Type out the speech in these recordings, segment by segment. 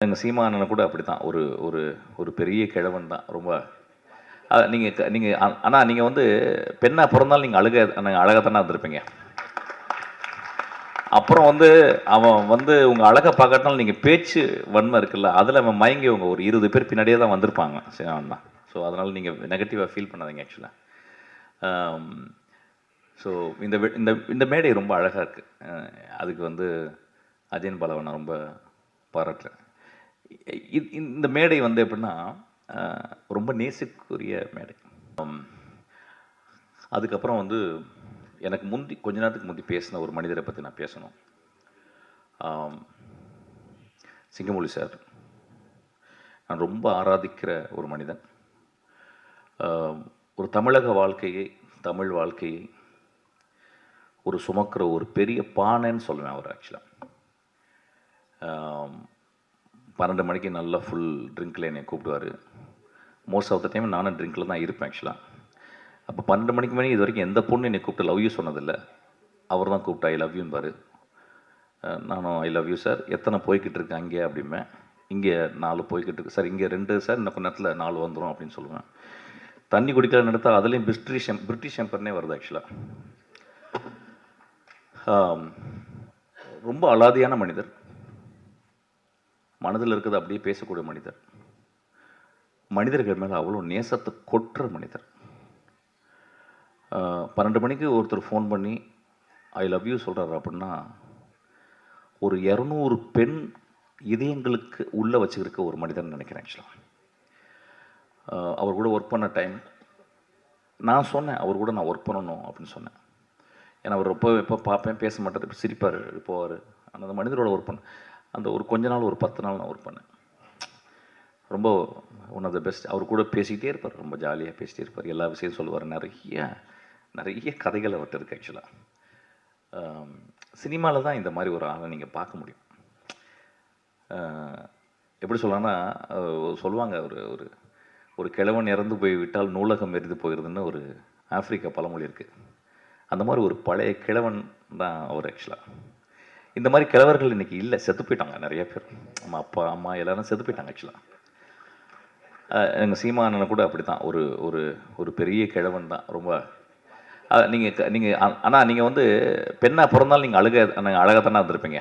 எங்கள் சீமானனை கூட அப்படி தான் ஒரு ஒரு ஒரு பெரிய கிழவன் தான். ரொம்ப நீங்கள் நீங்கள் ஆனால் நீங்கள் வந்து பெண்ணாக பிறந்தாலும் நீங்கள் அழுக நீங்கள் அழகாக தானே இருந்திருப்பீங்க. அப்புறம் வந்து அவன் வந்து உங்கள் அழகை பார்க்கறதுனால நீங்கள் பேச்சு வன்மை இருக்குல்ல அதில் அவன் மயங்கி அவங்க ஒரு இருபது பேர் பின்னாடியே தான் வந்திருப்பாங்க. சீமான் தான் ஸோ அதனால் நீங்கள் நெகட்டிவாக ஃபீல் பண்ணாதீங்க ஆக்சுவலாக ஸோ இந்த வி- இந்த இந்த மேடை ரொம்ப அழகாக இருக்குது அதுக்கு வந்து அஜயன் பலவனை ரொம்ப பாராட்டுறேன். இந்த மேடை வந்து எப்படின்னா ரொம்ப நேசிக்குரிய மேடை. அதுக்கப்புறம் வந்து எனக்கு முந்தி கொஞ்ச நேரத்துக்கு முந்தி பேசின ஒரு மனிதரை பற்றி நான் பேசணும். சிங்கமொழி சார். நான் ரொம்ப ஆராதிக்கிற ஒரு மனிதன். ஒரு தமிழக வாழ்க்கையை தமிழ் வாழ்க்கையை ஒரு சுமக்கிற ஒரு பெரிய பானைன்னு சொல்லுவேன் அவர் ஆக்சுவலாக பன்னெண்டு மணிக்கு நல்லா ஃபுல் ட்ரிங்க்கில் என்னை கூப்பிடுவார். மோஸ்ட் ஆஃப் த டைம் நானும் ட்ரிங்க்கில் தான் இருப்பேன் ஆக்சுவலாக அப்போ பன்னெண்டு மணிக்கு மணி இது வரைக்கும் எந்த பொண்ணு என்னை கூப்பிட்டு லவ் யூ சொன்னதில்லை. அவர் தான் கூப்பிட்டு ஐ லவ் யூன்பாரு நானும் ஐ லவ் யூ சார் எத்தனை போய்கிட்டு இருக்கு அங்கே அப்படிம்பேன். இங்கே நாலு போய்கிட்டு இருக்கு. சார் இங்கே ரெண்டு சார் இன்னும் கொஞ்ச நேரத்தில் நாலு வந்துடும் அப்படின்னு சொல்லுவேன். தண்ணி குடிக்கிற நடத்தால் அதுலேயும் பிரிட்டிஷ் எம் பிரிட்டிஷ் எம்பர்னே வருது ஆக்சுவலாக ரொம்ப அலாதியான மனிதர். மனதில் இருக்கிறது அப்படியே பேசக்கூடிய மனிதர். மனிதர்கள் மேலே அவ்வளோ நேசத்தை கொட்டுற மனிதர். பன்னெண்டு மணிக்கு ஒருத்தர் ஃபோன் பண்ணி ஐ லவ் யூ சொல்கிறாரு அப்படின்னா ஒரு இரநூறு பெண் இதயங்களுக்கு உள்ளே வச்சுருக்க ஒரு மனிதன் நினைக்கிறேன் ஆக்சுவலாக அவர் கூட ஒர்க் பண்ண டைம் நான் சொன்னேன் அவர் கூட நான் ஒர்க் பண்ணணும் அப்படின்னு சொன்னேன். ஏன்னா அவர் எப்போ எப்போ பார்ப்பேன் பேச மாட்டார் இப்போ சிரிப்பார் போவார் ஆனால் அந்த மனிதரோட ஒர்க் பண்ண அந்த ஒரு கொஞ்ச நாள் ஒரு பத்து நாள் நான் ஒர்க் பண்ணேன். ரொம்ப ஒன் ஆஃப் த பெஸ்ட் அவர் கூட பேசிக்கிட்டே இருப்பார் ரொம்ப ஜாலியாக பேசிட்டே இருப்பார். எல்லா விஷயம் சொல்லுவார். நிறைய நிறைய கதைகள் அவர்கிட்ட இருக்குது ஆக்சுவலாக சினிமாவில் தான் இந்த மாதிரி ஒரு ஆளை நீங்கள் பார்க்க முடியும். எப்படி சொல்லலாம்னா சொல்லுவாங்க ஒரு ஒரு ஒரு கிழவன் இறந்து போய் விட்டால் நூலகம் எரிந்து போயிருதுன்னு ஒரு ஆப்பிரிக்கா பழமொழி இருக்குது அந்த மாதிரி ஒரு பழைய கிழவன் தான் அவர் ஆக்சுவலாக இந்த மாதிரி கிழவர்கள் இன்னைக்கு இல்லை செத்து போயிட்டாங்க நிறைய பேர். அம்மா அப்பா அம்மா எல்லாரும் செத்து போயிட்டாங்க ஆக்சுவலாக எங்கள் சீமானனை கூட அப்படி தான் ஒரு ஒரு ஒரு பெரிய கிழவன் தான் ரொம்ப. நீங்கள் நீங்கள் ஆனால் நீங்கள் வந்து பெண்ணாக பிறந்தாலும் நீங்கள் அழுக நீங்கள் அழகாக தானே இருந்திருப்பீங்க.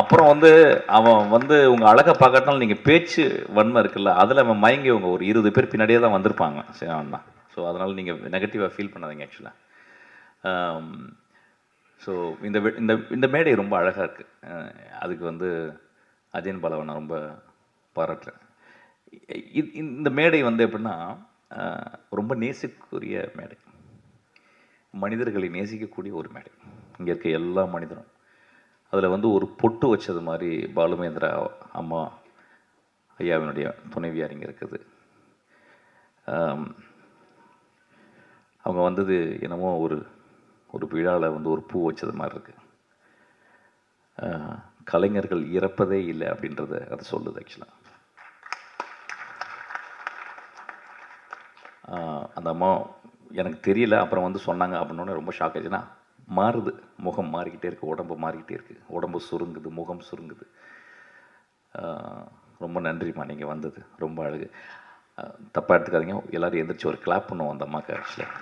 அப்புறம் வந்து அவன் வந்து உங்கள் அழகை பார்க்கறதுனால நீங்கள் பேச்சு வன்மை இருக்குல்ல அதில் அவன் மயங்கி உங்கள் ஒரு இருபது பேர் பின்னாடியே தான் வந்திருப்பாங்க சீமான் தான் ஸோ அதனால் நீங்கள் நெகட்டிவாக ஃபீல் பண்ணாதீங்க ஆக்சுவலாக ஸோ இந்த இந்த இந்த மேடை ரொம்ப அழகாக இருக்குது அதுக்கு வந்து அஜயன் பாலாவை நான் ரொம்ப பாராட்டுறேன். இந்த மேடை வந்து எப்படின்னா ரொம்ப நேசிக்குரிய மேடை. மனிதர்களை நேசிக்கக்கூடிய ஒரு மேடை. இங்கே இருக்க எல்லா மனிதரும். அதில் வந்து ஒரு பொட்டு வச்சது மாதிரி பாலுமேந்திரா அம்மா ஐயாவினுடைய துணைவியார் இங்கே இருக்குது. அவங்க வந்தது என்னமோ ஒரு ஒரு விழாவில் வந்து ஒரு பூ வச்சது மாதிரி இருக்குது கலைஞர்கள் இறப்பதே இல்லை அப்படின்றத அது சொல்லுது ஆக்சுவலாக அந்த அம்மா எனக்கு தெரியல அப்புறம் வந்து சொன்னாங்க அப்படின்னோடனே ரொம்ப ஷாக் ஆச்சுன்னா மாறுது. முகம் மாறிக்கிட்டே இருக்குது உடம்பு மாறிக்கிட்டே இருக்குது உடம்பு சுருங்குது முகம் சுருங்குது. ரொம்ப நன்றிம்மா நீங்கள் வந்தது. ரொம்ப அழகு. தப்பாக எடுத்துக்காதீங்க. எல்லோரும் எந்திரிச்சு ஒரு கிளாப் பண்ணுவோம் அந்த அம்மாக்கு ஆக்சுவலாக